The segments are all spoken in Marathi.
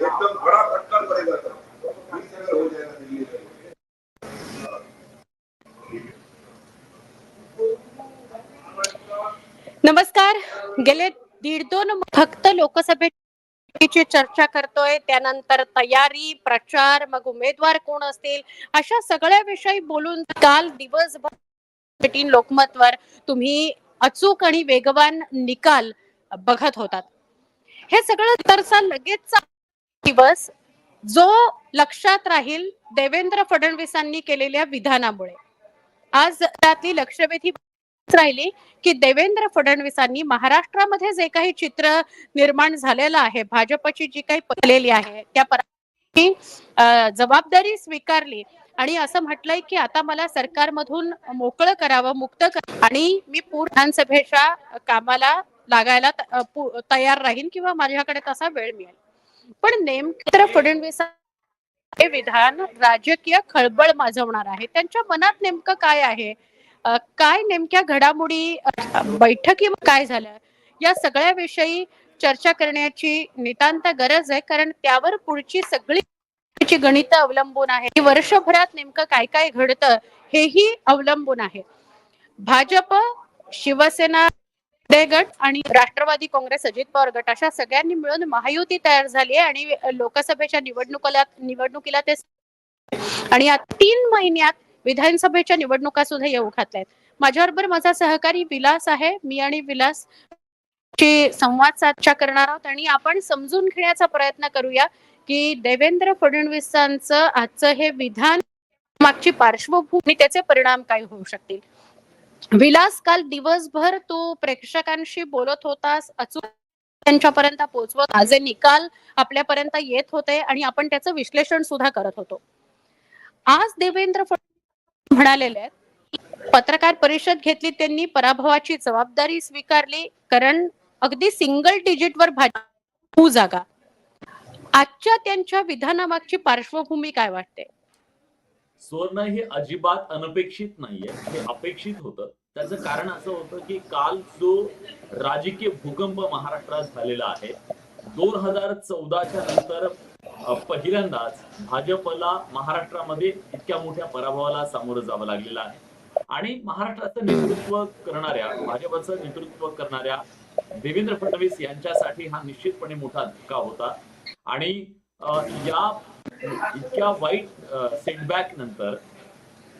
एकदम बड़ा फटकार पड़ेगा सर जगह हो जाएगा दिल्ली में नमस्कार. गेले दीड दोन फक्त फक्त लोकसभेची चर्चा करतोय. त्यानंतर तयारी प्रचार मग उमेदवार कोण असतील? अशा सगळ्या विषयी बोलून काल दिवसभर लोकमतवर तुम्ही अचूक आणि वेगवान निकाल बघत होतात. हे सगळं तरचा लगेचचा दिवस जो लक्षात राहील देवेंद्र फडणवीसांनी केलेल्या विधानामुळे. आज त्यातली लक्षवेधी राहिली की देवेंद्र फडणवीसांनी महाराष्ट्रामध्ये जे काही चित्र निर्माण झालेलं आहे भाजपची जी काही पडलेली आहे त्या जबाबदारी स्वीकारली आणि असं म्हटलंय की आता मला सरकारमधून मोकळं करावं मुक्त कर आणि मी पूर्ण विधानसभेच्या कामाला लागायला तयार राहीन किंवा माझ्याकडे तसा वेळ मिळेल. पण नेमकं फडणवीस हे विधान राजकीय खळबळ माजवणार आहे. त्यांच्या मनात नेमकं काय आहे? काय नेमक्या घडामोडी बैठकी काय झाल्या? या सगळ्या विषयी चर्चा करण्याची नितांत गरज आहे कारण त्यावर पुढची सगळी ची गणित अवलंबून आहे वर्षभरात नेमकं काय काय घडतं हेही अवलंबून आहे. भाजप शिवसेना शिंदे गट आणि राष्ट्रवादी काँग्रेस अजित पवार गट अशा सगळ्यांनी मिळून महायुती तयार झाली आहे आणि लोकसभेच्या निवडणुकीला निवडणुकीला ते आणि या तीन महिन्यात विधानसभेच्या निवडणुका सुद्धा येऊ घातल्या आहेत. माझ्याबरोबर माझा सहकारी विलास आहे. मी आणि विलास ची संवाद साधचा करणार आहोत आणि आपण समजून घेण्याचा प्रयत्न करूया की देवेंद्र फडणवीसांचं आजचं हे विधान मागची पार्श्वभूमी त्याचे परिणाम काय होऊ शकतील? विलास काल दिवसभर तू प्रेक्षकांशी बोलत होतास अचूक त्यांच्यापर्यंत पोहोचवत जे निकाल आपल्यापर्यंत येत होते आणि आपण त्याचं विश्लेषण सुद्धा करत होतो. आज देवेंद्र फडणवीस म्हणालेले पत्रकार परिषद घेतली त्यांनी पराभवाची जबाबदारी स्वीकारली कारण अगदी सिंगल डिजिटवर भाजप जागा. आजच्या त्यांच्या विधानामागची पार्श्वभूमी काय वाटते? सुवर्ण हे अजिबात अनपेक्षित नाहीये हे अपेक्षित होतं. त्याचं कारण असं होतं की काल जो राजकीय भूकंप महाराष्ट्रात झालेला आहे दोन हजार चौदाच्या नंतर पहिल्यांदाच भाजपला महाराष्ट्रामध्ये इतक्या मोठ्या पराभवाला सामोरं जावं लागलेलं आहे. आणि महाराष्ट्राचं नेतृत्व करणाऱ्या भाजपचं नेतृत्व करणाऱ्या देवेंद्र फडणवीस यांच्यासाठी हा निश्चितपणे मोठा धक्का होता. आणि या इतक्या वाईट सेटबॅक नंतर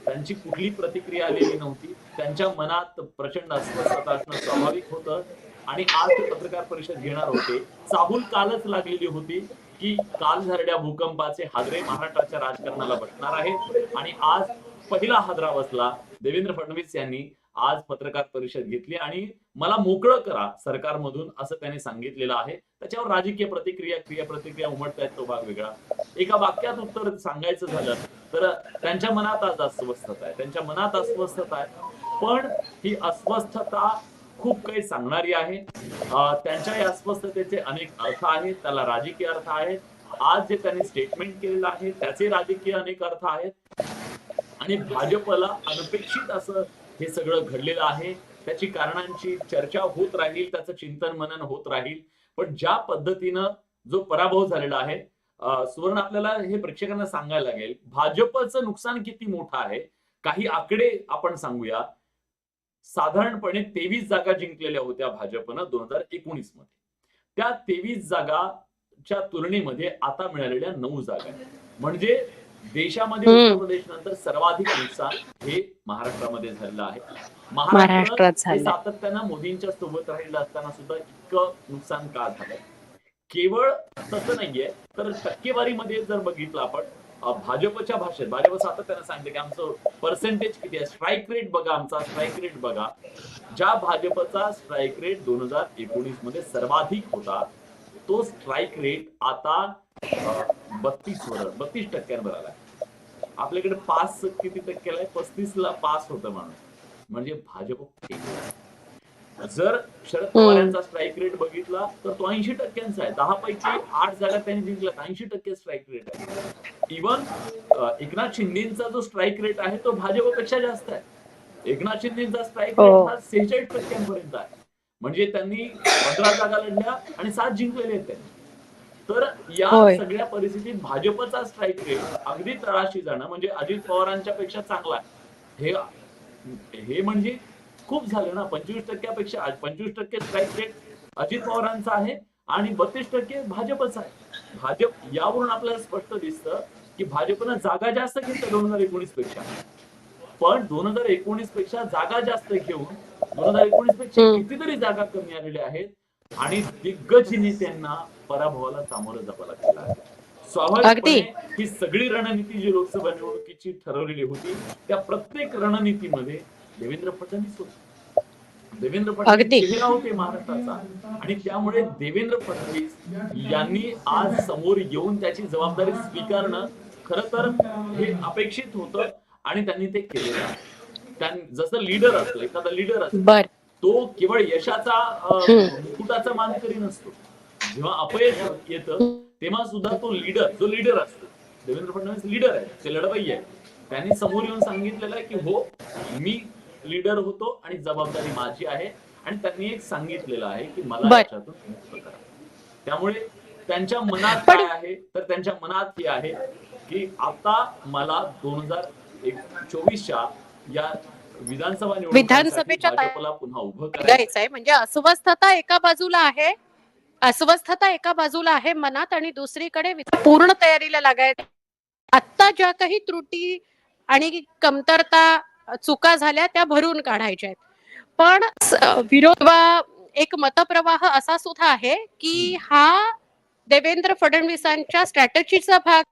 त्यांची कुठली प्रतिक्रिया आलेली नव्हती. त्यांच्या मनात प्रचंड अस्वस्थता असणं स्वाभाविक होतं. आणि आज ते पत्रकार परिषद घेणार होते. चाहूल कालच लागलेली होती की काल झालेल्या भूकंपाचे हादरे महाराष्ट्राच्या राजकारणाला बसणार आहेत. आणि आज पहिला हादरा बसला देवेंद्र फडणवीस यांनी. आज पत्रकार परिषद घेतली आणि मला मोकळं करा सरकारमधून असं त्याने सांगितलेलं आहे. त्याच्यावर राजकीय प्रतिक्रिया क्रिया प्रतिक्रिया उमटतायत तो भाग वेगळा. एका वाक्यात उत्तर सांगायचं झालं तर त्यांच्या मनात आज अस्वस्थता आहे. त्यांच्या मनात अस्वस्थता आहे. पण ही अस्वस्थता खूप काही सांगणारी आहे. त्यांच्या या अस्वस्थतेचे अनेक अर्थ आहेत त्याला राजकीय अर्थ आहेत. आज जे त्यांनी स्टेटमेंट केलेलं आहे त्याचे राजकीय अनेक अर्थ आहेत. आणि भाजपला अनपेक्षित असं हे सगळं घडलेलं आहे. त्याची कारणांची चर्चा होत राहील त्याचं चिंतन मनन होत राहील. पण ज्या पद्धतीनं जो पराभव झालेला आहे सुवर्ण आपल्याला हे प्रेक्षकांना सांगायला लागेल भाजपचं नुकसान किती मोठं आहे काही आकडे आपण सांगूया. साधारणपणे तेवीस जागा जिंकलेल्या होत्या भाजपनं दोन हजार एकोणीसमध्ये त्या तेवीस जागाच्या तुलनेमध्ये आता मिळालेल्या नऊ जागा म्हणजे देशामध्ये. उत्तर प्रदेश नंतर सर्वाधिक नुकसान हे महाराष्ट्रामध्ये झालेलं आहे महाराष्ट्रात. सातत्यानं मोदींच्या सोबत राहिलं असताना सुद्धा इतकं नुकसान का झालंय केवळ तसं नाहीये तर टक्केवारीमध्ये जर बघितलं आपण भाजपच्या भाषेत भाजप सातत्यानं सांगते की आमचं पर्सेंटेज किती आहे स्ट्राईक रेट बघा आमचा स्ट्राईक रेट बघा ज्या भाजपचा स्ट्राईक रेट दोन हजार एकोणीसमध्ये सर्वाधिक होता तो स्ट्राईक रेट आता बत्तीस वर बत्तीस टक्क्यांवर आला आपल्याकडे पास किती टक्क्याला आहे पस्तीस ला पास होतं माणूस म्हणजे भाजप. जर शरद पवार यांचा स्ट्राईक रेट बघितला तर तो ऐंशी टक्क्यांचा आहे. दहा पैकी आठ जागा त्यांनी जिंकल्या ऐंशी टक्के स्ट्राईक रेट आहे. इवन एकनाथ शिंदेचा जो स्ट्राईक रेट आहे तो भाजपपेक्षा जास्त आहे. एकनाथ शिंदेचा स्ट्राईक. रेट हा सेहेचाळीस टक्क्यांपर्यंत आहे. म्हणजे त्यांनी पंधरा जागा लढल्या आणि सात जिंकलेले आहेत त्यांनी तर या. सगळ्या परिस्थितीत भाजपचा स्ट्राईक रेट अगदी तळाशी जाणं म्हणजे अजित पवारांच्या पेक्षा चांगला आहे. हे हे म्हणजे खूप झालं ना पंचवीस टक्क्यापेक्षा पंचवीस टक्के स्ट्राईक रेट अजित पवारांचा आहे आणि बत्तीस टक्के भाजपचा आहे भाजप यावरून आपल्याला स्पष्ट दिसतं की भाजपनं जागा जास्त घेतल्या दोन हजार एकोणीसपेक्षा पण दोन हजार एकोणीसपेक्षा जागा जास्त घेऊन दोन हजार एकोणीसपेक्षा. कितीतरी जागा कमी आलेल्या आहेत आणि दिग्गज नेत्यांना पराभवाला सामोरं जावं लागलेलं आहे. स्वाभाविकपणे ही सगळी रणनीती जी लोकसभा निवडणुकीची ठरवलेली होती त्या प्रत्येक रणनीतीमध्ये देवेंद्र फडणवीस होते. देवेंद्र. फडणवीस चेहरा होते महाराष्ट्राचा. आणि त्यामुळे देवेंद्र फडणवीस यांनी आज समोर येऊन त्याची जबाबदारी स्वीकारणं खर तर हे अपेक्षित होतं. आणि त्यांनी ते केलेलं आहे. जसं लीडर असतो एखादा लीडर असतो बर तो केवळ यशाचा. मुकुटाचा मानकरी नसतो जेव्हा अपयश येतं तेव्हा सुद्धा तो लीडर जो लीडर असतो देवेंद्र फडणवीस लीडर आहे ते लढवई आहे त्यांनी समोर येऊन सांगितलेलं आहे की हो मी लीडर होतो आणि जबाबदारी माझी आहे आणि त्यांनी एक सांगितलेलं आहे की मला. याच्यातून मुक्त करा त्यामुळे त्यांच्या मनात काय आहे तर त्यांच्या मनात हे आहे की आता मला दोन हजार एक चोवीसच्या या विधानसभा विधानसभेच्या भाजपला पुन्हा उभं करायचं. आहे. म्हणजे अस्वस्थता एका बाजूला आहे. अस्वस्थता एका बाजूला आहे मनात आणि दुसरीकडे पूर्ण तयारीला लागायचं आत्ता ज्या काही त्रुटी आणि कमतरता चुका झाल्या त्या भरून काढायच्या आहेत. पण विरोध एक मतप्रवाह असा सुद्धा आहे की हा देवेंद्र फडणवीसांच्या स्ट्रॅटजीचा भाग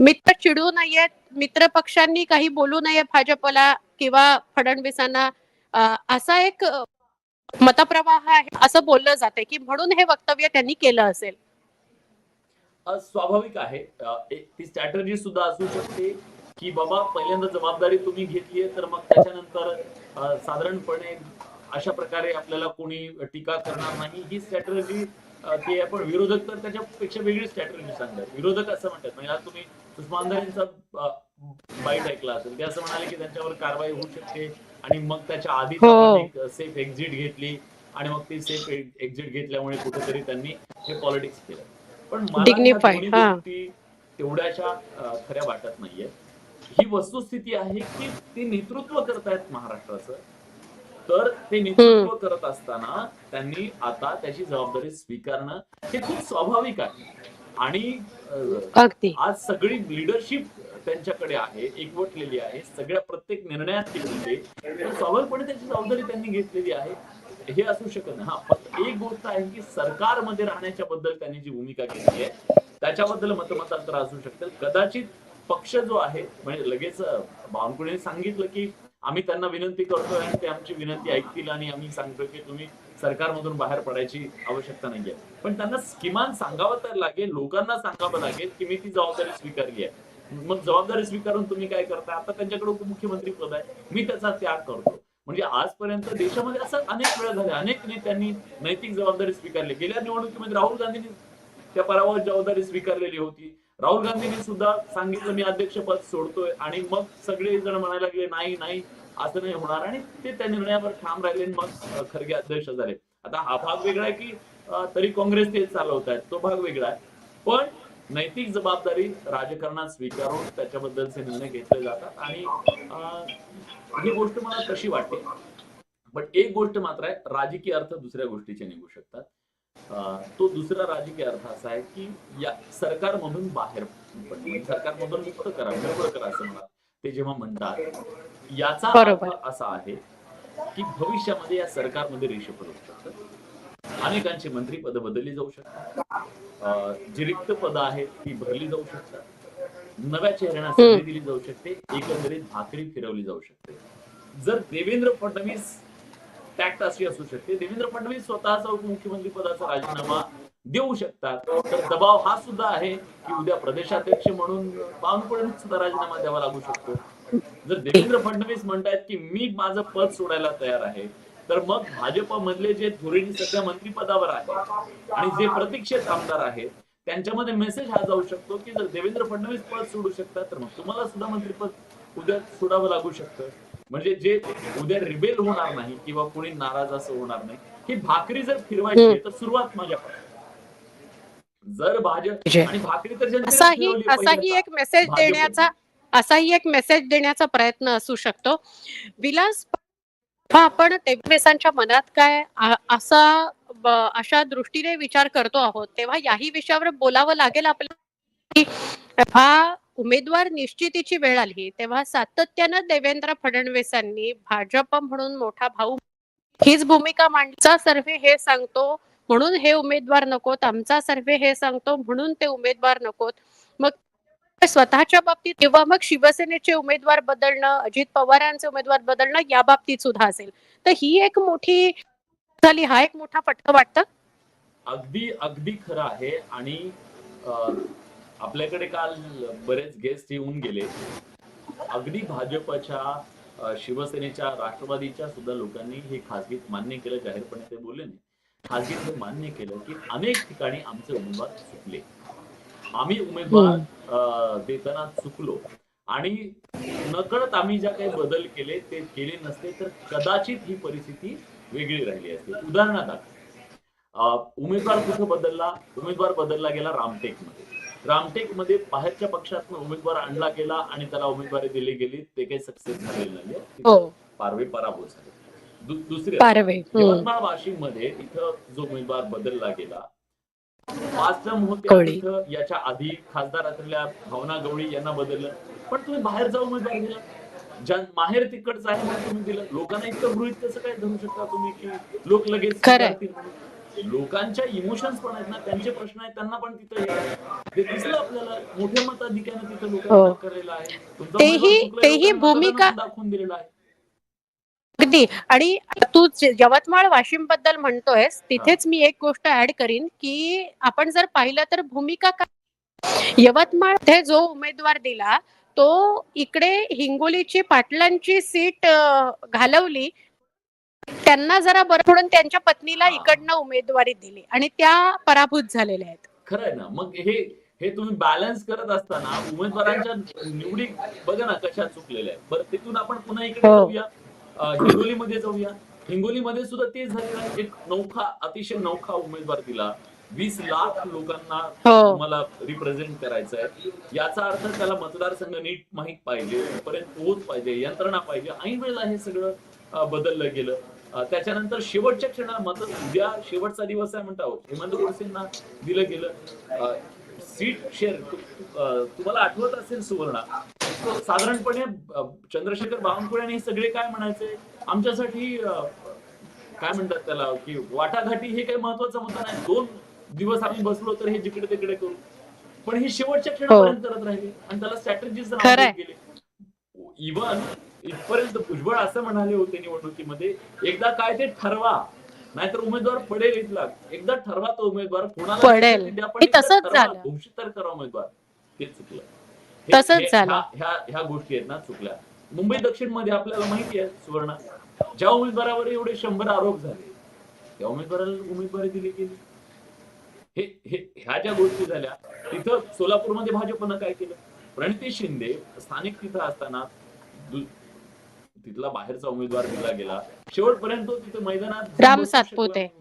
मित्र चिडू नयेत मित्र पक्षांनी काही बोलू नये भाजपला किंवा फडणवीसांना असा एक मतप्रवाह आहे असं बोललं जाते की म्हणून हे वक्तव्य त्यांनी केलं असेल. स्वाभाविक आहे. ती स्ट्रॅटर्जी सुद्धा असू शकते की बाबा पहिल्यांदा जबाबदारी तुम्ही घेतली तर मग त्याच्यानंतर साधारणपणे अशा प्रकारे आपल्याला कोणी टीका करणार नाही. ही स्ट्रॅटर्जी ती आहे पण विरोधक तर त्याच्यापेक्षा वेगळी स्ट्रॅटजी सांगतात विरोधक असं म्हणतात. म्हणजे आज तुम्ही सुषमा बाईट ऐकला असेल. ते असं म्हणाले की त्यांच्यावर कारवाई होऊ शकते आणि मग त्याच्या आधी. एक सेफ एक्झिट घेतली आणि मग ती सेफ एक्झिट घेतल्यामुळे कुठेतरी त्यांनी हे पॉलिटिक्स केलं. पण मला तेवढ्याशा खऱ्या वाटत नाहीये ही वस्तुस्थिती आहे की ते नेतृत्व करतायत महाराष्ट्राचं. तर ते नेतृत्व करत असताना त्यांनी आता त्याची जबाबदारी स्वीकारणं हे खूप स्वाभाविक आहे. आणि आज सगळी लिडरशिप त्यांच्याकडे आहे एकवटलेली आहे सगळ्या प्रत्येक निर्णयात ती स्वाभाविकपणे त्याची जबाबदारी त्यांनी घेतलेली आहे. हे असू शकत नाही. हा फक्त एक गोष्ट आहे की सरकारमध्ये राहण्याच्या बद्दल त्यांनी जी भूमिका घेतली आहे त्याच्याबद्दल मतमतांतर असू शकतं. कदाचित पक्ष जो आहे म्हणजे लगेच अं, बावनकुळेने सांगितलं की आम्ही त्यांना विनंती करतोय आणि ते आमची विनंती ऐकतील आणि आम्ही सांगतोय की तुम्ही सरकारमधून बाहेर पडायची आवश्यकता नाहीये. पण त्यांना किमान सांगावं तर लागेल लोकांना सांगावं लागेल की मी ती जबाबदारी स्वीकारली आहे. मग जबाबदारी स्वीकारून तुम्ही काय करता आता त्यांच्याकडे उपमुख्यमंत्री पद आहे. मी त्याचा त्याग करतो. म्हणजे आजपर्यंत देशामध्ये असं अनेक वेळा झाले. अनेक नेत्यांनी नैतिक जबाबदारी स्वीकारली. गेल्या निवडणुकीमध्ये राहुल गांधींनी त्या पराभवाची जबाबदारी स्वीकारलेली होती. राहुल गांधींनी सुद्धा सांगितलं मी अध्यक्षपद सोडतोय. आणि मग सगळे जण म्हणायला लागले नाही नाही असं नाही होणार. आणि ते त्या निर्णयावर ठाम राहिले मग खरगे अध्यक्ष झाले. आता हा भाग वेगळा आहे की तरी काँग्रेस तेच चालवत आहेत तो भाग वेगळा आहे. पण नैतिक जबाबदारी राजकारणात स्वीकारून त्याच्याबद्दलचे निर्णय घेतले जातात आणि ही गोष्ट मला कशी वाटते? पण एक गोष्ट मात्र आहे राजकीय अर्थ दुसऱ्या गोष्टीचे निघू शकतात. तो दुसरा राजकीय अर्थ असा आहे की या सरकारमधून बाहेर पडणे, म्हणजे सरकारमधून मुक्त करा मोकळं करा असं म्हणा. ते जेव्हा म्हणतात याचा. अर्थ असा आहे की भविष्यामध्ये या सरकारमध्ये रेषेपद होऊ शकतात अनेकांची मंत्रीपद बदलली जाऊ शकतात. जी रिक्त पद आहेत ती भरली जाऊ शकतात. नव्या चेहऱ्यांना संधी दिली जाऊ शकते. एकंदरीत भाकरी फिरवली जाऊ शकते. जर देवेंद्र फडणवीस टॅक्ट अशी असू शकते. देवेंद्र फडणवीस स्वतःचा उपमुख्यमंत्री पदाचा राजीनामा देऊ शकतात. तर दबाव हा सुद्धा आहे की उद्या प्रदेशाध्यक्ष म्हणून बावनकुळेंना सुद्धा राजीनामा द्यावा लागू शकतो. जर देवेंद्र फडणवीस म्हणतायत की मी माझं पद सोडायला तयार आहे तर मग भाजप मधले जे धुरीणी सध्या मंत्रिपदावर आहेत आणि जे प्रतीक्षेत आमदार आहेत त्यांच्यामध्ये मेसेज हा जाऊ शकतो की जर देवेंद्र फडणवीस पद सोडू शकतात तर मग तुम्हाला सुद्धा मंत्रिपद उद्या सोडावं लागू शकतं. म्हणजे जे उद्या रिबेल होणार नाही किंवा कोणी नाराज असं होणार नाही ही भाकरी जर फिरवायची तर सुरुवात माझ्यापासून जर भाजप. आणि भाकरी तर असाही. एक मेसेज. देण्याचा असाही एक मेसेज देण्याचा प्रयत्न असू शकतो विलास आपण देवेसांच्या मनात काय असा अशा दृष्टीने विचार करतो आहोत तेव्हा याही विषयावर बोलावं लागेल आपल्याला हा उमेदवार निश्चितीची वेळ आली तेव्हा सातत्यानं देवेंद्र फडणवीसांनी भाजप म्हणून मोठा भाऊ हीच भूमिका मांडचा सर्वे हे सांगतो म्हणून हे उमेदवार नकोत. आमचा सर्वे हे सांगतो म्हणून ते उमेदवार नकोत. मग स्वतःच्या बाबतीत किंवा मग शिवसेनेचे उमेदवार बदलणं अजित पवारांचे उमेदवार बदलणं या बाबतीत सुद्धा असेल. तर ही एक मोठी झाली हा एक मोठा फटका वाटतं? अगदी अगदी खरं आहे. आणि आपल्याकडे काल बरेच गेस्ट येऊन गेले. अगदी भाजपच्या शिवसेनेच्या राष्ट्रवादीच्या सुद्धा लोकांनी हे खासगीत मान्य केलं जाहीरपणे ते बोलले नाही. खासगीत हे मान्य केलं की अनेक ठिकाणी आमचे उमेदवार चुकले. आम्ही उमेदवार देताना चुकलो. आणि नकळत आम्ही ज्या काही बदल केले ते केले नसते तर कदाचित ही परिस्थिती वेगळी राहिली असते. उदाहरणार्थ उमेदवार कुठं बदलला? उमेदवार बदलला गेला रामटेक रामटेकमध्ये बाहेरच्या पक्षातून उमेदवार आणला गेला आणि त्याला उमेदवारी दिली गेली ते काही सक्सेस झालेले नाही पारवे पराभूत झाले. दु- दुसरे. यवतमाळ वाशिममध्ये इथं जो उमेदवार बदलला गेला पाच टर्म होते याच्या आधी खासदार असलेल्या भावना गवळी यांना बदललं. पण तुम्ही बाहेर जाऊन उमेदवार दिला. ज्या माहेर तिकडचं आहे तुम्ही दिलं. लोकांना इतकं गृहित कसं काय धरू शकता तुम्ही की लोक लगेच? लोकांच्या इमोशन्स पण आहेत ना त्यांचे प्रश्न आहेत त्यांना पण तिथं हे दिसलं आपल्याला मोठ्या मताधिक्याने तिथं हो. लोकांना केलेलं आहे. तुमचं तेही- उमेदवार चुकलंय, तेही लोकांना भूमिका- दाखवून दिलेलं आहे. अगदी. आणि तू यवतमाळ वाशिमबद्दल म्हणतोयस तिथेच मी एक गोष्ट ऍड करीन की आपण जर पाहिलं तर भूमिका काय यवतमाळ जो उमेदवार दिला तो इकडे हिंगोलीची पाटलांची सीट घालवली त्यांना जरा बरं म्हणून त्यांच्या पत्नीला. इकडनं उमेदवारी दिली आणि त्या पराभूत झालेल्या आहेत. खरं आहे ना. मग हे हे तुम्ही बॅलन्स करत असताना उमेदवारांच्या निवडी बघा ना कशा चुकलेल्या आहेत. बरं तिथून आपण पुन्हा इकडे हो. जाऊया. हिंगोलीमध्ये जाऊया. हिंगोलीमध्ये सुद्धा तेच झालेलं आहे एक नौखा अतिशय नौखा उमेदवार दिला. वीस लाख लोकांना हो. तुम्हाला रिप्रेझेंट करायचं आहे. याचा अर्थ त्याला मतदारसंघ नीट माहीत पाहिजे पर्यंत पोहोच पाहिजे यंत्रणा पाहिजे. ऐन वेळेला हे सगळं बदललं गेलं. त्याच्यानंतर शेवटच्या क्षणाला मत उद्या शेवटचा दिवस आहे म्हणता हेमंत गोडसेंना दिलं गेलं. सीट शेअर तुम्हाला आठवत असेल सुवर्णा? साधारणपणे चंद्रशेखर बावनकुळे हे सगळे काय म्हणायचे? आमच्यासाठी काय म्हणतात त्याला की वाटाघाटी हे काही महत्त्वाचा मुद्दा नाही. दोन दिवस आम्ही बसलो तर हे जिकडे तिकडे करू. पण हे शेवटच्या क्षणापर्यंत करत राहिले. आणि त्याला स्ट्रॅटेजीज खरंय. गेले. इव्हन इथपर्यंत भुजबळ असं म्हणाले होते निवडणुकीमध्ये एकदा काय ते ठरवा. नाहीतर उमेदवार पडेल इथला. एकदा ठरवा तो उमेदवार. कोणाला पडेल. घोषित तर करा उमेदवार. ते चुकलं. तसंच. ह्या- ह्या गोष्टी आहेत ना चुकल्या. मुंबई दक्षिणमध्ये आपल्याला माहिती आहे सुवर्ण. ज्या उमेदवारावर एवढे शंभर आरोप झाले त्या उमेदवाराला उमेदवारी दिली गेली. हे हे ह्या ज्या गोष्टी झाल्या तिथं सोलापूरमध्ये भाजपनं काय केलं? प्रणिती शिंदे स्थानिक तिथं असताना तिथला बाहेरचा उमेदवार दिला गेला. शेवटपर्यंत तो तिथं मैदानात राम सातपुते.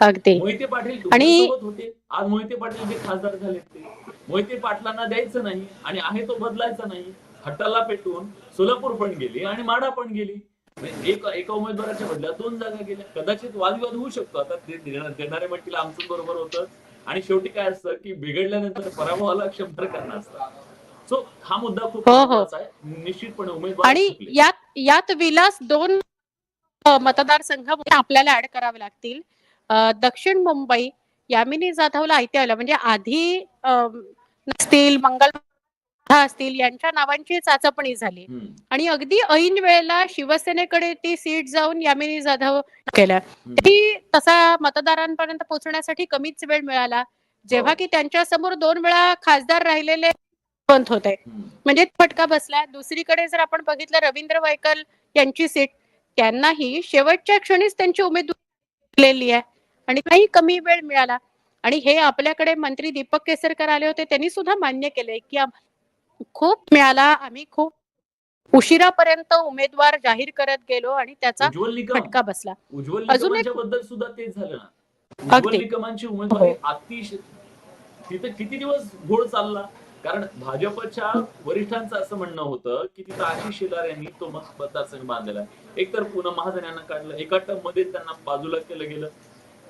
अगदी. मोहिते पाटील आणि- होते. आज मोहिते पाटील जे खासदार झालेत ते. मोहिते पाटलांना द्यायचं नाही आणि आहे तो बदलायचा नाही. हट्टाला पेटून सोलापूर पण गेली आणि माढा पण गेली. म्हणजे एक एका उमेदवाराच्या बदल्यात दोन जागा गेल्या. कदाचित वादविवाद होऊ शकतो. आता ते देणार- म्हणतील आमचं बरोबर होतं. आणि शेवटी काय असतं की बिघडल्यानंतर पराभवाला क्षमता करणं असतं सो हा मुद्दा खूप हो, हो. आहे निश्चितपणे उमेदवार आणि चुकले. यात यात विलास दोन अ, मतदारसंघ आपल्याला ऍड करावे लागतील अ, दक्षिण मुंबई यामिनी जाधवला ऐत्याला म्हणजे आधी अ, नसतील मंगल असतील यांच्या नावांची चाचपणी झाली हम्म, आणि अगदी ऐन वेळेला शिवसेनेकडे ती सीट जाऊन यामिनी जाधव केल्या हम्म. ती तसा मतदारांपर्यंत पोहोचण्यासाठी कमीच वेळ मिळाला जेव्हा हो. की त्यांच्यासमोर दोन वेळा खासदार राहिलेले बंद होते हम्म. म्हणजे फटका बसला दुसरीकडे जर आपण बघितलं रवींद्र वैकल यांची सीट त्यांनाही शेवटच्या क्षणीच त्यांची उमेदवारी आहे. आणि काही कमी वेळ मिळाला. आणि हे आपल्याकडे मंत्री दीपक केसरकर आले होते त्यांनी सुद्धा मान्य केलंय की खूप मिळाला. आम्ही खूप उशिरापर्यंत उमेदवार जाहीर करत गेलो आणि त्याचा फटका बसला. अजून एक- बद्दल सुद्धा तेच झालं ना. उमेदवारी अतिशय तिथं किती दिवस घोळ चालला? कारण भाजपच्या वरिष्ठांचं असं म्हणणं होतं की तिथं आशिष शेलार यांनी तो मत मतदारसंघ बांधलेला आहे. एक तर पूनम महाजन यांना काढलं एका मध्ये त्यांना बाजूला केलं गेलं.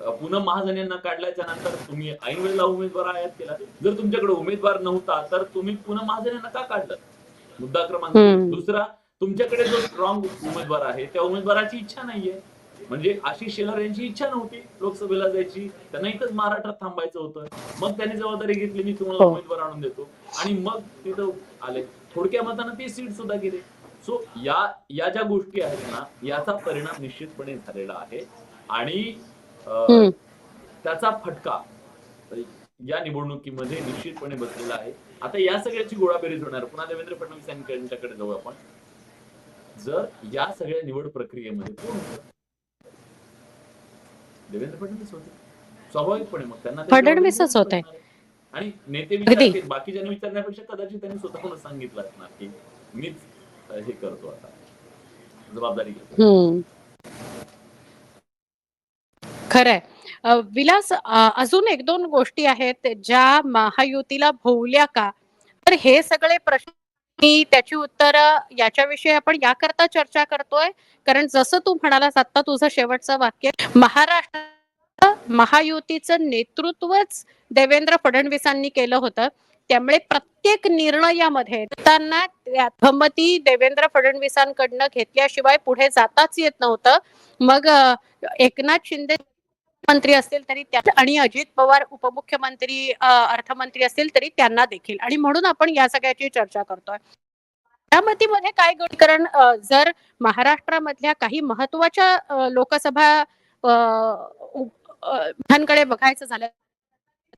अं, पूनम महाजन यांना काढल्याच्या नंतर तुम्ही ऐन वेळेला उमेदवार आयात केला. जर तुमच्याकडे उमेदवार नव्हता तर तुम्ही पूनम महाजन यांना का काढलं? मुद्दा क्रमांक. दुसरा तुमच्याकडे जो स्ट्रॉंग उमेदवार आहे त्या उमेदवाराची इच्छा नाहीये. म्हणजे आशिष शेलार यांची इच्छा नव्हती लोकसभेला जायची. त्यांना इथंच महाराष्ट्रात थांबायचं होतं. मग त्यांनी जबाबदारी घेतली मी तुम्हाला हो. उमेदवार आणून देतो. आणि मग तिथं आले. थोडक्या मतानं ते सीट सुद्धा गेले. सो या या ज्या गोष्टी आहेत ना याचा परिणाम निश्चितपणे झालेला आहे. आणि. त्याचा फटका या निवडणुकीमध्ये निश्चितपणे बसलेला आहे. आता या सगळ्याची गोळाबेरीज होणार. पुन्हा देवेंद्र फडणवीस यांच्याकडे जाऊ आपण. जर या सगळ्या निवड प्रक्रियेमध्ये कोण देवेंद्र फडणवीस होते स्वाभाविकपणे मग त्यांना फडणवीसच होते. आणि नेते. विचारतील बाकीच्यांनी विचारण्यापेक्षा कदाचित त्यांनी स्वतःहूनच सांगितलं असणार की मीच हे करतो आता जबाबदारी घेतो. खरंय विलास अजून एक दोन गोष्टी आहेत ज्या महायुतीला भोवल्या का तर हे सगळे प्रश्न मी त्याची उत्तर याच्याविषयी आपण याकरता चर्चा करतोय. कारण जसं तू म्हणालास आता तुझं शेवटचं वाक्य महाराष्ट्र महायुतीचं नेतृत्वच देवेंद्र फडणवीसांनी केलं होतं. त्यामुळे प्रत्येक निर्णयामध्ये त्यांना सहमती देवेंद्र फडणवीसांकडनं घेतल्याशिवाय पुढे जाताच येत नव्हतं. मग एकनाथ शिंदे मंत्री असतील तरी त्या आणि अजित पवार उपमुख्यमंत्री अर्थमंत्री असतील तरी त्यांना देखील. आणि म्हणून आपण या सगळ्याची चर्चा करतोय. बारामतीमध्ये काय कारण जर महाराष्ट्रामधल्या काही महत्त्वाच्या लोकसभा अ, कडे बघायचं झालं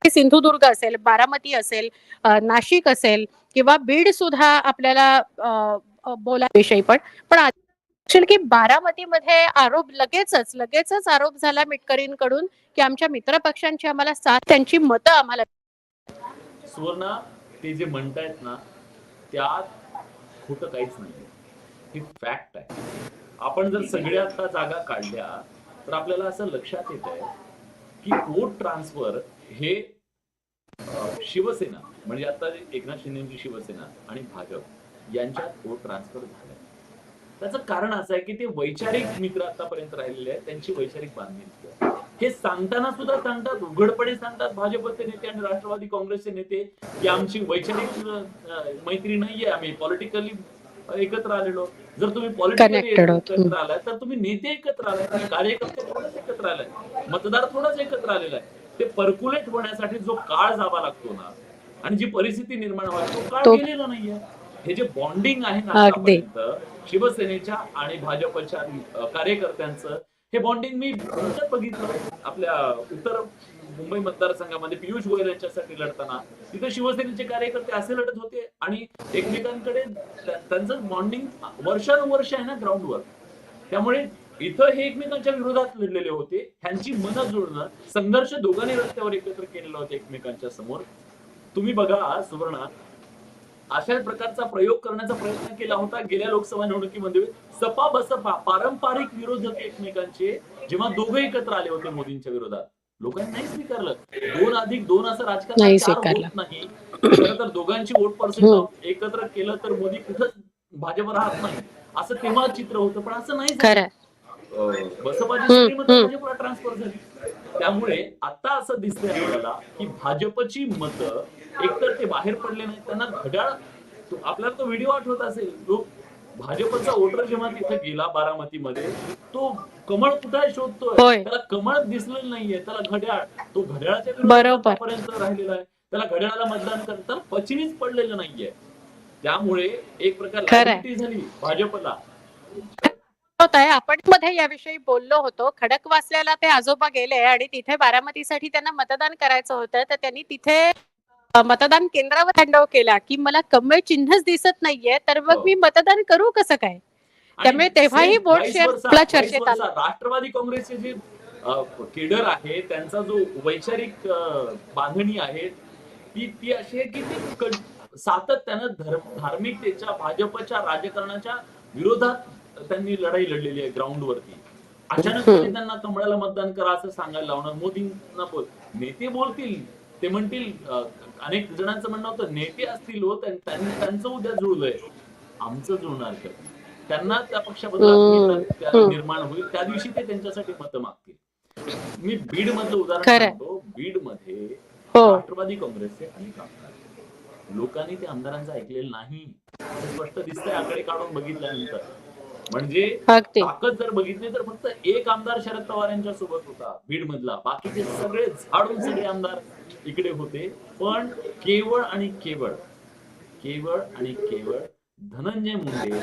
सिंधुदुर्ग असेल बारामती असेल नाशिक असेल किंवा बीड सुद्धा आपल्याला बोला विषयी पण पण की बारामतीमध्ये आरोप लगेचच लगेचच आरोप झाला मिटकरींकडून की आमच्या मित्र पक्षांची आम्हाला साथ त्यांची मतं आम्हाला सुवर्णा ते जे म्हणतायत ना त्यात खोटं काहीच नाही हे फॅक्ट आहे. आपण जर सगळ्या आता जागा काढल्या तर आपल्याला असं लक्षात येत आहे की वोट ट्रान्सफर हे शिवसेना म्हणजे आता एकनाथ शिंदेची शिवसेना आणि भाजप यांच्यात वोट ट्रान्सफर झालंय. त्याचं कारण असं आहे की ते वैचारिक मित्र आतापर्यंत राहिलेले आहेत त्यांची वैचारिक बांधणी. हे सांगताना सुद्धा सांगतात उघडपणे सांगतात भाजपचे नेते आणि राष्ट्रवादी काँग्रेसचे नेते की आमची वैचारिक मैत्री नाहीये आम्ही पॉलिटिकली एकत्र आलेलो जर तुम्ही पॉलिटिकली. एकत्र आलाय तर तुम्ही नेते एकत्र आलाय कार्यकर्ते थोडंच एकत्र आलाय मतदार थोडाच एकत्र आलेला आहे ते पर्क्युलेट होण्यासाठी जो काळ जावा लागतो ना आणि जी परिस्थिती निर्माण व्हायला तो काळ गेलेला नाहीये हे जे बॉन्डिंग आहे ना. आतापर्यंत शिवसेनेच्या आणि भाजपच्या कार्यकर्त्यांचं हे बॉन्डिंग मी बघितलं. आपल्या उत्तर मुंबई मतदारसंघामध्ये पियुष गोयल यांच्यासाठी लढताना तिथे शिवसेनेचे कार्यकर्ते असे लढत होते आणि एकमेकांकडे त्यांचं बॉन्डिंग वर्षानुवर्ष आहे ना ग्राउंडवर त्यामुळे इथं हे एकमेकांच्या विरोधात लढलेले होते. ह्यांची मनं जुळणं संघर्ष दोघांनी रस्त्यावर एकत्र केलेला होता एकमेकांच्या समोर. तुम्ही बघा सुवर्णा अशा प्रकारचा प्रयोग करण्याचा प्रयत्न केला होता गेल्या लोकसभा निवडणुकीमध्ये. सपा बसपा पारंपरिक विरोधक एकमेकांचे जेव्हा दोघे एकत्र आले होते मोदींच्या विरोधात. लोकांनी नाही स्वीकारलं. दोन अधिक दोन असं राजकारण नाही. होत तर दोघांची वोट पर्सेंट एकत्र केलं तर मोदी कुठंच भाजप राहत नाही. असं तेव्हा चित्र होतं पण असं नाही बसपाची. भाजपला ट्रान्सफर झाली. त्यामुळे आता असं दिसतंय आपल्याला की भाजपची मतं एकतर ते बाहेर पडले नाही त्यांना घड्याळ तो- आपल्याला तो व्हिडिओ आठवत असेल. लोक भाजपचा वोटर जेव्हा तिथे गेला बारामतीमध्ये तो कमळ कुठे. शोधतोय. त्याला कमळ दिसलेलं नाहीये त्याला घड्याळ. तो घड्याळाच्या. पर्यंत राहिलेला आहे. त्याला घड्याळाला मतदान करत त्याला पचिनीच पडलेलं नाहीये. त्यामुळे एक प्रकार झाली भाजपला. होत आहे आपण मध्ये याविषयी बोललो होतो खडकवासल्याला ते आजोबा गेले आणि तिथे बारामतीसाठी त्यांना मतदान करायचं होतं तर त्यांनी तिथे मतदान केंद्रावर हँडओव्हर केला की मला कमळ चिन्हच दिसत नाहीये तर मग हो. मी मतदान करू कसं काय त्यामुळे तेव्हाही आपला vice चर्चेत. आला. राष्ट्रवादी काँग्रेसचे जे केडर आहे त्यांचा जो वैचारिक बांधणी आहे ती ती अशी आहे की ते सातत्यानं धर्म धार्मिकतेच्या भाजपच्या राजकारणाच्या विरोधात त्यांनी लढाई लढलेली आहे ग्राउंडवरती अचानकपणे त्यांना कमळाला मतदान करा असं सांगायला लावणार मोदींना बोल. नेते बोलतील. ते म्हणतील अनेक जणांचं म्हणणं होतं नेते असतील हो त्यांचं उद्या जुळलंय. आमचं जुळणार का? त्यांना त्या पक्षाबद्दल. निर्माण होईल. त्या दिवशी ते त्यांच्यासाठी मतं मागतील. मी बीड मधलं उदाहरण. सांगतो. बीडमध्ये हो. राष्ट्रवादी काँग्रेसचे अनेक आमदार. लोकांनी ते आमदारांचं ऐकलेलं नाही. स्पष्ट दिसतंय आकडे काढून बघितल्यानंतर. म्हणजे ताकद जर बघितली तर फक्त एक आमदार शरद पवार यांच्या सोबत होता बीड मधला बाकीचे सगळे झाडून सगळे आमदार इकडे होते. पण केवळ आणि केवळ केवळ आणि केवळ धनंजय मुंडे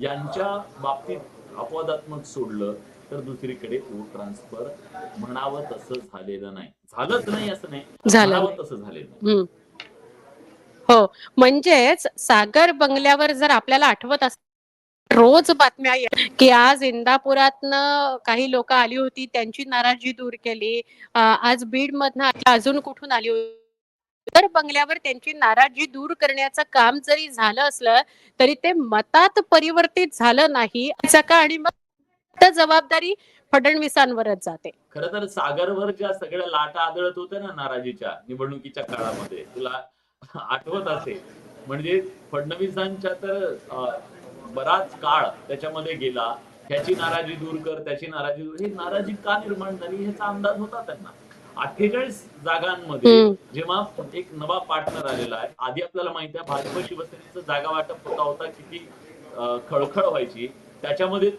यांच्या बाबतीत अपवादात्मक सोडलं तर दुसरीकडे वोट ट्रान्सफर म्हणावं तसं झालेलं नाही. झालंच नाही असं नाही. झालं म्हणावं तसं झालेलं नाही. हो. म्हणजेच सागर बंगल्यावर जर आपल्याला आठवत अस रोज बातम्या की आज इंदापुरातनं काही लोक आली होती त्यांची नाराजी दूर केली. आज बीड मधनं अजून कुठून आली होती? तर बंगल्यावर त्यांची नाराजी दूर करण्याचं काम जरी झालं असलं तरी ते मतात परिवर्तित झालं नाही. का आणि मग जबाबदारी फडणवीसांवरच जाते. खर तर सागरवर ज्या सगळ्या लाटा आदळत होत्या ना नाराजीच्या निवडणुकीच्या काळामध्ये तुला आठवत असेल. म्हणजे फडणवीसांच्या तर बराच काळ त्याच्यामध्ये गेला ह्याची नाराजी दूर कर त्याची नाराजी दूर ही नाराजी का निर्माण झाली ह्याचा अंदाज होता त्यांना अठ्ठेचाळीस जागांमध्ये. जेव्हा एक नवा पार्टनर आलेला आहे आधी आपल्याला माहिती आहे भाजप शिवसेनेचं जागा वाटप होता होता किती खळखळ व्हायची त्याच्यामध्ये.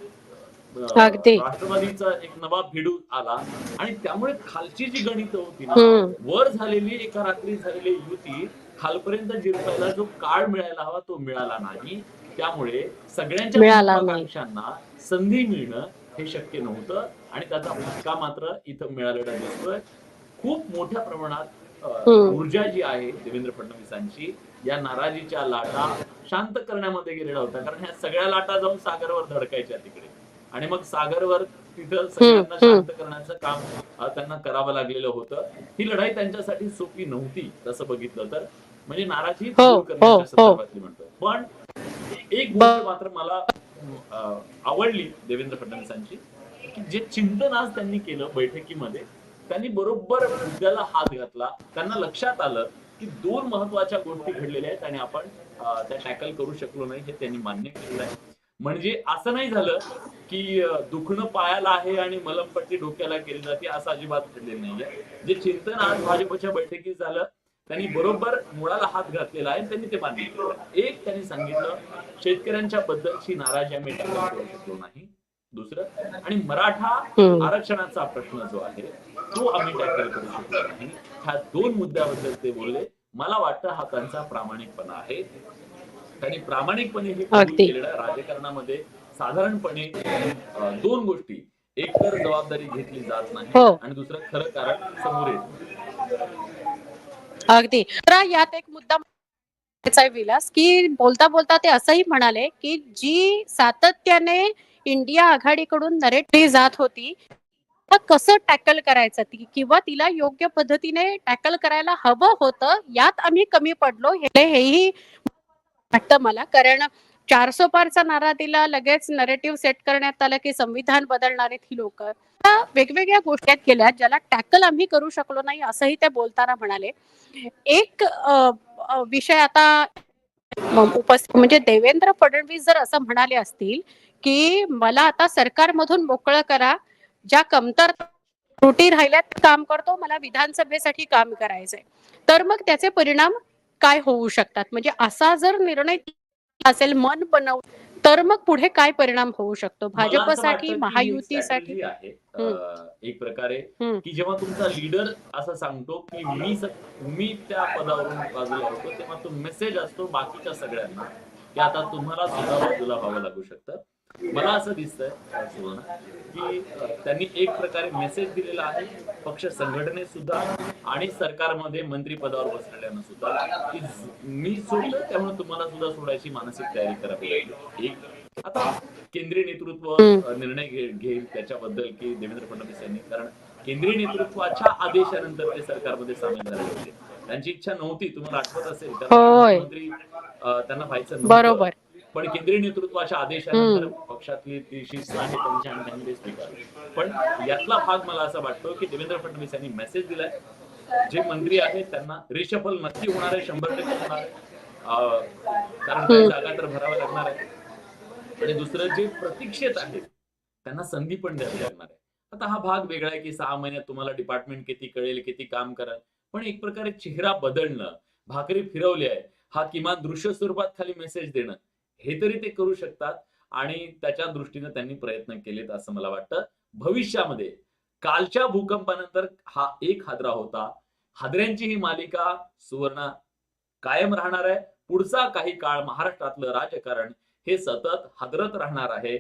राष्ट्रवादीचा एक नवा भिडू आला आणि त्यामुळे खालची जी गणित होती ना. वर झालेली एका रात्री झालेली युती खालपर्यंत जिरवायला जो काळ मिळायला हवा तो मिळाला नाही. त्यामुळे सगळ्यांच्या संधी मिळणं हे शक्य नव्हतं आणि त्याचा फटका मात्र इथं मिळालेला दिसतोय. खूप मोठ्या प्रमाणात. ऊर्जा जी आहे देवेंद्र फडणवीसांची या नाराजीच्या लाटा शांत करण्यामध्ये गेलेला होता. कारण ह्या सगळ्या लाटा जाऊन सागरवर धडकायच्या तिकडे. आणि मग सागरवर तिथं सगळ्यांना. शांत करण्याचं काम त्यांना करावं लागलेलं होतं. ही लढाई त्यांच्यासाठी सोपी नव्हती तसं बघितलं तर. म्हणजे नाराजी हो, दूर करण्याच्या हो, हो. संदर्भातली पण एक गोष्ट मात्र मला आवडली देवेंद्र फडणवीसांची की जे चिंतन आज त्यांनी केलं बैठकीमध्ये त्यांनी बरोबर मुद्द्याला हात घातला. त्यांना लक्षात आलं की दोन महत्त्वाच्या गोष्टी घडलेल्या आहेत आणि आपण त्या टॅकल करू शकलो नाही हे त्यांनी मान्य केलेलं आहे. म्हणजे असं नाही झालं की दुखणं पायाला आहे आणि मलमपट्टी डोक्याला केली जाते असं अजिबात घडलेलं नाहीये. जे चिंतन आज भाजपच्या बैठकीत झालं त्यांनी बरोबर मुळाला हात घातलेला आहे त्यांनी ते मान्य केलं एक त्यांनी सांगितलं शेतकऱ्यांच्या बद्दलची नाराजी आम्ही शकलो नाही दुसरं आणि मराठा. आरक्षणाचा प्रश्न जो आहे तो आम्ही टॅकल करू शकलो नाही ह्या दोन मुद्द्याबद्दल ते बोलले मला वाटतं हा त्यांचा प्रामाणिकपणा आहे त्यांनी प्रामाणिकपणे हे. केलेलं. राजकारणामध्ये साधारणपणे दोन गोष्टी एक तर जबाबदारी घेतली जात नाही हो. आणि दुसरं खरं कारण समोर येत अगदी. तर यात एक मुद्दा विलास की बोलता बोलता ते असंही म्हणाले की जी सातत्याने इंडिया आघाडीकडून नरेटली जात होती तर कसं टॅकल करायचं? ती किंवा तिला योग्य पद्धतीने टॅकल करायला हवं होतं? यात आम्ही कमी पडलो. हे- हेही वाटतं मला. कारण चारसो पारचा नारा दिला लगेच नरेटिव्ह सेट करण्यात आलं की संविधान बदलणारे ही लोक. वेगवेगळ्या गोष्टी केल्या ज्याला टॅकल आम्ही करू शकलो नाही असंही ते बोलताना म्हणाले. एक विषय आता उपस्थित म्हणजे देवेंद्र फडणवीस जर असं म्हणाले असतील की मला आता सरकारमधून मोकळं करा ज्या कमतर त्रुटी राहिल्यात काम करतो मला विधानसभेसाठी काम करायचंय. तर मग त्याचे परिणाम काय होऊ शकतात? म्हणजे असा जर निर्णय असेल मन बनव तर मग पुढे काय परिणाम होऊ शकतो? भाजपसाठी महायुतीसाठी? एक प्रकारे. की जेव्हा तुमचा लीडर असं सांगतो की मी मी त्या पदावरून बाजूला होतो तेव्हा तो मेसेज असतो बाकीच्या सगळ्यांना की आता तुम्हाला सुद्धा बाजूला व्हावं लागू शकतं. मला असं दिसतंय की त्यांनी एक प्रकारे मेसेज दिलेला आहे पक्ष संघटनेत सुद्धा आणि सरकारमध्ये मंत्री पदावर बसलेल्यांना सुद्धा की मी सोडलं त्यामुळे तुम्हाला सुद्धा सोडायची मानसिक तयारी करावी लागेल एक आता केंद्रीय नेतृत्व निर्णय घे- घेईल त्याच्याबद्दल की देवेंद्र फडणवीस यांनी कारण केंद्रीय नेतृत्वाच्या आदेशानंतर ते सरकारमध्ये सामील झाले होते त्यांची इच्छा नव्हती तुम्हाला आठवत असेल. मुख्यमंत्री अ, त्यांना व्हायचं. बरोबर पण केंद्रीय नेतृत्वाच्या आदेशानंतर पक्षातली ती शिस्त आहे त्यांच्या आणि त्यांनी स्वीकारली. पण यातला भाग मला असं वाटतो की देवेंद्र फडणवीस यांनी मेसेज दिलाय. जे मंत्री आहेत त्यांना रिशफल नक्की होणार आहे शंभर टक्के होणार आहे. कारण काही जागा तर भराव्या लागणार आहे आणि दुसरं जे प्रतीक्षेत आहेत त्यांना संधी पण द्यावी लागणार आहे. आता हा भाग वेगळा आहे की सहा महिन्यात तुम्हाला डिपार्टमेंट किती कळेल किती काम करेल. पण एक प्रकारे चेहरा बदलणं भाकरी फिरवली आहे हा किमान दृश्य स्वरूपात खाली मेसेज देणं हे तरी ते करू शकतात आणि त्याच्या दृष्टीने त्यांनी प्रयत्न केलेत असं मला वाटतं. भविष्यामध्ये कालच्या भूकंपानंतर हा एक हादरा होता. हादऱ्यांची ही मालिका सुवर्ण कायम राहणार आहे. पुढचा काही काळ महाराष्ट्रातलं राजकारण हे सतत हादरत राहणार आहे.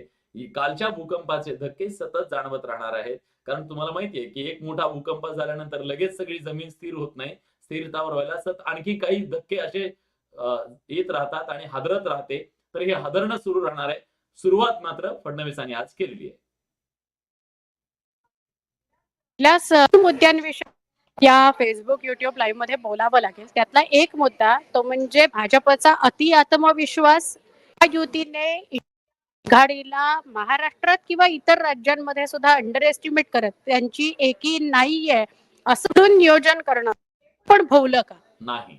कालच्या भूकंपाचे धक्के सतत जाणवत राहणार आहेत. कारण तुम्हाला माहितीये की एक मोठा भूकंप झाल्यानंतर लगेच सगळी जमीन स्थिर होत नाही. स्थिरतावर व्हायला सत आणखी काही धक्के असे येत राहतात आणि हादरत राहते. तर हे हादरणं सुरू राहणार आहे. सुरुवात मात्र फडणवीसांनी आज केलेली आहे. मुद्द्यांविषयी या फेसबुक युट्यूब लाईव्हमध्ये बोलावं लागेल. त्यातला एक मुद्दा तो म्हणजे भाजपचा अति आत्मविश्वास या युतीने आघाडीला महाराष्ट्रात किंवा इतर राज्यांमध्ये सुद्धा अंडर एस्टिमेट करत त्यांची एकी नाहीये असं नियोजन करणं. पण भोवलं का? नाही.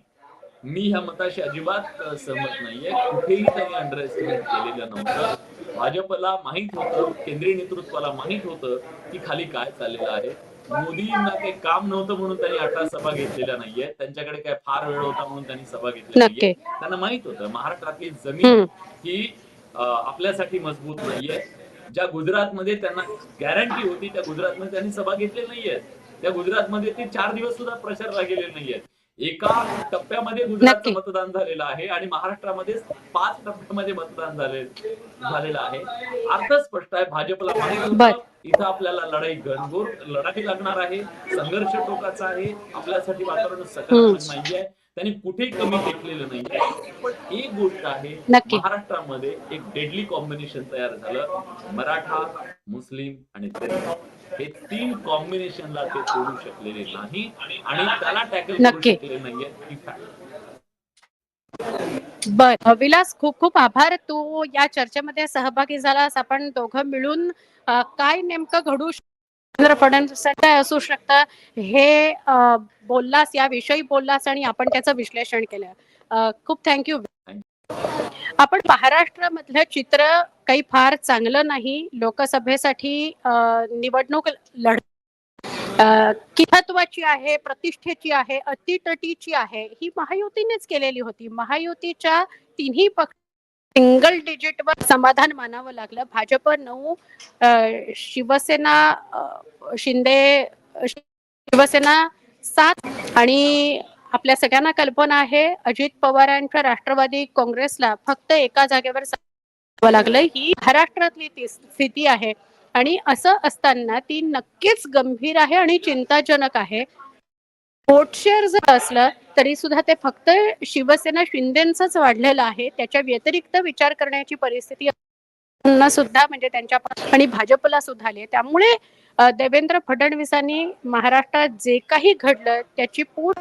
मी ह्या मताशी अजिबात सहमत नाहीये. कुठेही त्यांनी अंडर एस्टिमेट केलेलं नव्हतं. भाजपला माहीत होतं केंद्रीय नेतृत्वाला माहीत होतं की खाली काय चाललेलं आहे. मोदींना काही काम नव्हतं म्हणून त्यांनी अठरा सभा घेतलेल्या नाहीये त्यांच्याकडे काय फार वेळ होता म्हणून त्यांनी सभा घेतली. नाहीये त्यांना माहीत होतं महाराष्ट्रातली जमीन. ही आपल्यासाठी मजबूत नाहीये. ज्या गुजरातमध्ये त्यांना गॅरंटी होती त्या गुजरातमध्ये त्यांनी सभा घेतलेल्या नाहीये त्या गुजरातमध्ये ते चार दिवस सुद्धा प्रचारला गेले नाहीयेत. एका टप्प्यामध्ये गुजरातचं. मतदान झालेलं आहे आणि महाराष्ट्रामध्ये पाच टप्प्यामध्ये मतदान झाले झालेलं आहे. अर्थ स्पष्ट आहे भाजपला माहीत इथं आपल्याला लढाई घनघोर लढाई लागणार आहे संघर्ष टोकाचा आहे आपल्यासाठी वातावरण सकारात्मक नाहीये त्यांनी कुठे कमी लेखलेलं नाहीये. पण एक गोष्ट आहे. महाराष्ट्रामध्ये एक डेडली कॉम्बिनेशन तयार झालं मराठा मुस्लिम आणि हे तीन कॉम्बिनेशनला ते तोडू शकलेले नाही आणि त्याला टॅकल नक्की. नाहीये. बर विलास खूप खूप आभार. तू या चर्चेमध्ये सहभागी झालास. आपण दोघं मिळून काय नेमकं घडू शकतं, देवेंद्र फडणवीस काय असू शकतं हे बोललास याविषयी बोललास आणि आपण त्याचं विश्लेषण केलं. खूप थँक्यू. आपण महाराष्ट्रामधलं चित्र काही फार चांगलं नाही लोकसभेसाठी निवडणूक लढ कितत्वाची आहे प्रतिष्ठेची आहे अतितटीची आहे ही महायुतीनेच केलेली होती. महायुतीच्या तिन्ही पक्ष सिंगल डिजिटवर समाधान मानावं लागलं. भाजप नऊ शिवसेना शिंदे शिवसेना सात आणि आपल्या सगळ्यांना कल्पना आहे अजित पवारांच्या राष्ट्रवादी काँग्रेसला फक्त एका जागेवर लागलं ही महाराष्ट्रातली ती स्थिती आहे. आणि असं असताना ती नक्कीच गंभीर आहे आणि चिंताजनक आहे. वोट शेअर जर असलं तरी सुद्धा ते फक्त शिवसेना शिंदेच वाढलेलं आहे. त्याच्या व्यतिरिक्त विचार करण्याची परिस्थिती सुद्धा म्हणजे त्यांच्या आणि भाजपला सुद्धा आली त्यामुळे देवेंद्र फडणवीसांनी महाराष्ट्रात जे काही घडलं त्याची पूर्ण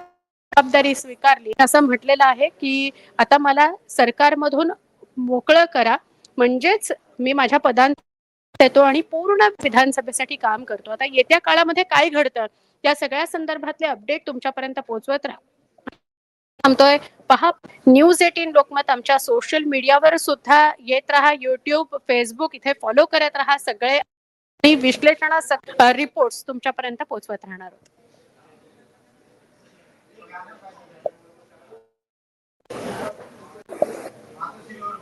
जबाबदारी स्वीकारली. असं म्हटलेलं आहे की आता मला सरकारमधून मोकळं करा. म्हणजेच मी माझ्या पदांत येतो आणि पूर्ण विधानसभेसाठी काम करतो. आता येत्या काळामध्ये काय घडतं? त्या सगळ्या संदर्भातले अपडेट तुमच्यापर्यंत पोहोचवत राहा. थांबतोय. पहा न्यूज एटीन लोकमत आमच्या सोशल मीडियावर सुद्धा येत राहा. युट्यूब फेसबुक इथे फॉलो करत राहा. सगळे आणि विश्लेषणा रिपोर्ट्स तुमच्यापर्यंत पोहोचवत राहणार आहोत.